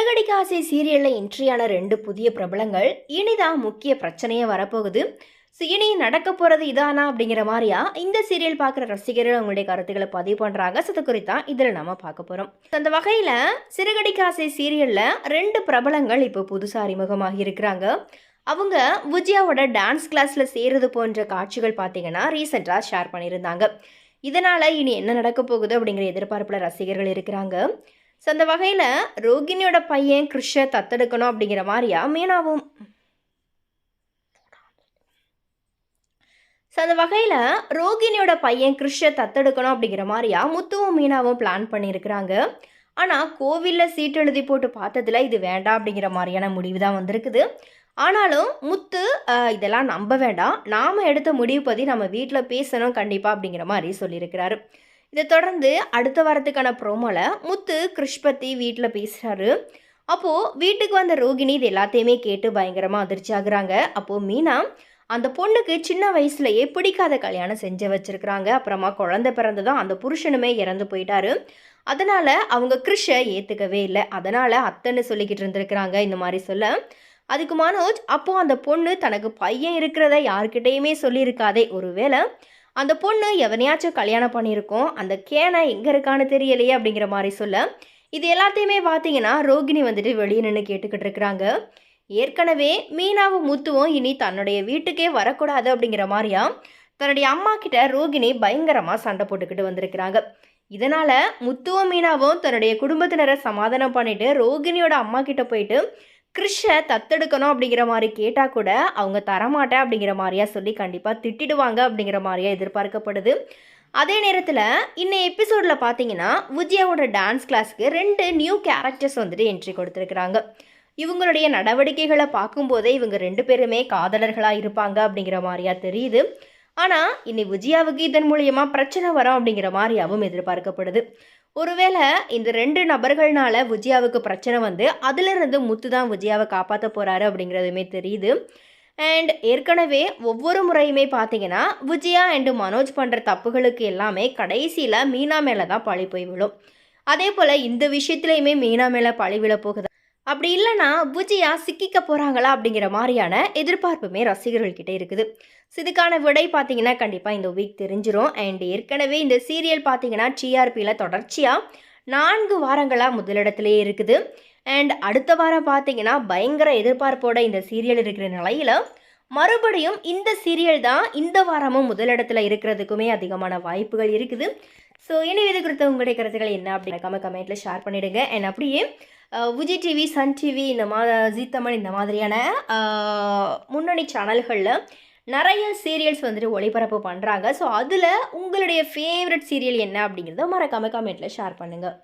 சிறகடிக்க ஆசை சீரியலில் என்ட்ரியான ரெண்டு புதிய பிரபலங்கள் இனிதான் முக்கிய பிரச்சனையே வரப்போகுது. ஸோ இனி நடக்க போகிறது இதானா அப்படிங்கிற மாதிரியா இந்த சீரியல் பார்க்குற ரசிகர்கள் அவங்களுடைய கருத்துக்களை பதிவு பண்ணுறாங்க ஸோ இது குறித்தான் இதில் நம்ம பார்க்க போகிறோம் அந்த வகையில் சிறகடிக்க ஆசை சீரியலில் ரெண்டு பிரபலங்கள் இப்போ புதுசாக அறிமுகமாகி இருக்கிறாங்க. அவங்க விஜயாவோட டான்ஸ் கிளாஸில் சேருது போன்ற காட்சிகள் பார்த்தீங்கன்னா ரீசெண்டாக ஷேர் பண்ணியிருந்தாங்க. இதனால் இனி என்ன நடக்க போகுது அப்படிங்கிற எதிர்பார்ப்பில் ரசிகர்கள் இருக்கிறாங்க. ஸோ அந்த வகையில் ரோகிணியோட பையன் கிருஷை தத்தெடுக்கணும் அப்படிங்கிற மாதிரியா? மீனாவும். ஸோ அந்த வகையில் ரோகிணியோட பையன் கிருஷை தத்தெடுக்கணும் அப்படிங்கிற மாதிரியா? முத்துவும் மீனாவும் பிளான் பண்ணியிருக்கிறாங்க. ஆனால் கோவிலில் சீட் எழுதி போட்டு பார்த்ததுல இது வேண்டாம் அப்படிங்கிற மாதிரியான முடிவு தான் வந்திருக்குது. ஆனாலும் முத்து இதெல்லாம் நம்ப வேண்டாம். நாம் எடுத்த முடிவு பற்றி நம்ம வீட்டில் பேசணும் கண்டிப்பாக அப்படிங்கிற மாதிரி சொல்லியிருக்கிறாரு. இதை தொடர்ந்து அடுத்த வாரத்துக்கான ப்ரோமோல முத்து கிருஷ் பற்றி வீட்டில் பேசுகிறாரு அப்போது வீட்டுக்கு வந்த ரோகிணி இது எல்லாத்தையுமே கேட்டு பயங்கரமாக அதிர்ச்சி ஆகுறாங்க. அப்போது மீனா அந்த பொண்ணுக்கு சின்ன வயசுலயே பிடிக்காத கல்யாணம் செஞ்சு வச்சிருக்கிறாங்க. அப்புறமா குழந்தை பிறந்ததும் அந்த புருஷனுமே இறந்து போயிட்டாரு. அதனால அவங்க கிருஷை ஏற்றுக்கவே இல்லை. அதனால அத்தைன்னு சொல்லிக்கிட்டு இருந்திருக்கிறாங்க. இந்த மாதிரி சொல்ல. அதுக்கு மனோஜ் அப்போ அந்த பொண்ணு தனக்கு பையன் இருக்கிறத யாருக்கிட்டேயுமே சொல்லியிருக்காதே. ஒருவேளை அந்த பொண்ணு எவனையாச்சும் கல்யாணம் பண்ணியிருக்கோம் அந்த கேனை எங்கே இருக்கான்னு தெரியலையே அப்படிங்கிற மாதிரி சொல்ல இது எல்லாத்தையுமே பார்த்தீங்கன்னா ரோகிணி வந்துட்டு வெளியே நின்று கேட்டுக்கிட்டு இருக்கிறாங்க. ஏற்கனவே மீனாவும் முத்துவும் இனி தன்னுடைய வீட்டுக்கே வரக்கூடாது அப்படிங்கிற மாதிரியா தன்னுடைய அம்மா கிட்ட ரோகிணி பயங்கரமாக சண்டை போட்டுக்கிட்டு வந்திருக்கிறாங்க. இதனால் முத்துவும் மீனாவும் தன்னுடைய குடும்பத்தினரை சமாதானம் பண்ணிட்டு ரோகிணியோட அம்மா கிட்ட போயிட்டு கிறிஷை தத்தெடுக்கணும் அப்படிங்கிற மாதிரி கேட்டால் கூட அவங்க தரமாட்டேன் அப்படிங்கிற மாதிரியா சொல்லி கண்டிப்பாக திட்டிடுவாங்க அப்படிங்கிற மாதிரியா எதிர்பார்க்கப்படுது. அதே நேரத்தில் இன்னும் எபிசோடில் பார்த்தீங்கன்னா விஜயாவோட டான்ஸ் கிளாஸ்க்கு ரெண்டு நியூ கேரக்டர்ஸ் வந்துட்டு என்ட்ரி கொடுத்துருக்குறாங்க. இவங்களுடைய நடவடிக்கைகளை பார்க்கும்போதே இவங்க ரெண்டு பேருமே காதலர்களாக இருப்பாங்க அப்படிங்கிற மாதிரியா தெரியுது. ஆனால் இன்னை விஜயாவுக்கு இதன் மூலியமாக பிரச்சனை வரும் அப்படிங்கிற மாதிரியாவும் எதிர்பார்க்கப்படுது. ஒருவேளை இந்த ரெண்டு நபர்கள்னால விஜயாவுக்கு பிரச்சனை வந்து அதிலிருந்து முத்து தான் விஜயாவை காப்பாற்ற போகிறாரு அப்படிங்கிறதுமே தெரியுது. அண்ட் ஏற்கனவே ஒவ்வொரு முறையுமே பார்த்தீங்கன்னா விஜயா அண்டு மனோஜ் பண்ணுற தப்புகளுக்கு எல்லாமே கடைசியில் மீனா மேலே தான் பழி போய் விழும். அதே போல் இந்த விஷயத்துலையுமே மீனா மேலே பழி விழ போகுது. அப்படி இல்லைன்னா விஜயா சிக்கிக்க போகிறாங்களா அப்படிங்கிற மாதிரியான எதிர்பார்ப்புமே ரசிகர்கள்கிட்ட இருக்குது. இதுக்கான விடை பார்த்தீங்கன்னா கண்டிப்பாக இந்த வீக் தெரிஞ்சிடும் அண்ட் ஏற்கனவே இந்த சீரியல் பார்த்தீங்கன்னா டிஆர்பியில் தொடர்ச்சியாக நான்கு வாரங்களாக முதலிடத்துலேயே இருக்குது. அண்ட் அடுத்த வாரம் பார்த்தீங்கன்னா பயங்கர எதிர்பார்ப்போட இந்த சீரியல் இருக்கிற நிலையில் மறுபடியும் இந்த சீரியல் தான் இந்த வாரமும் முதலிடத்தில் இருக்கிறதுக்குமே அதிகமான வாய்ப்புகள் இருக்குது. ஸோ இனி இது குறித்த உங்களுடைய கருத்துக்கள் என்ன அப்படின்னு கமெண்ட்டில் ஷேர் பண்ணிவிடுங்க அண்ட் அப்படியே விஜய் டிவி சன் டிவி இந்த மா ஜி தமிழ் இந்த மாதிரியான முன்னணி சேனல்களில் நிறைய சீரியல்ஸ் வந்துட்டு ஒளிபரப்பு பண்ணுறாங்க ஸோ அதில் உங்களுடைய ஃபேவரட் சீரியல் என்ன அப்படிங்கிறத மறக்காமல் கமெண்ட்டில் ஷேர் பண்ணுங்கள்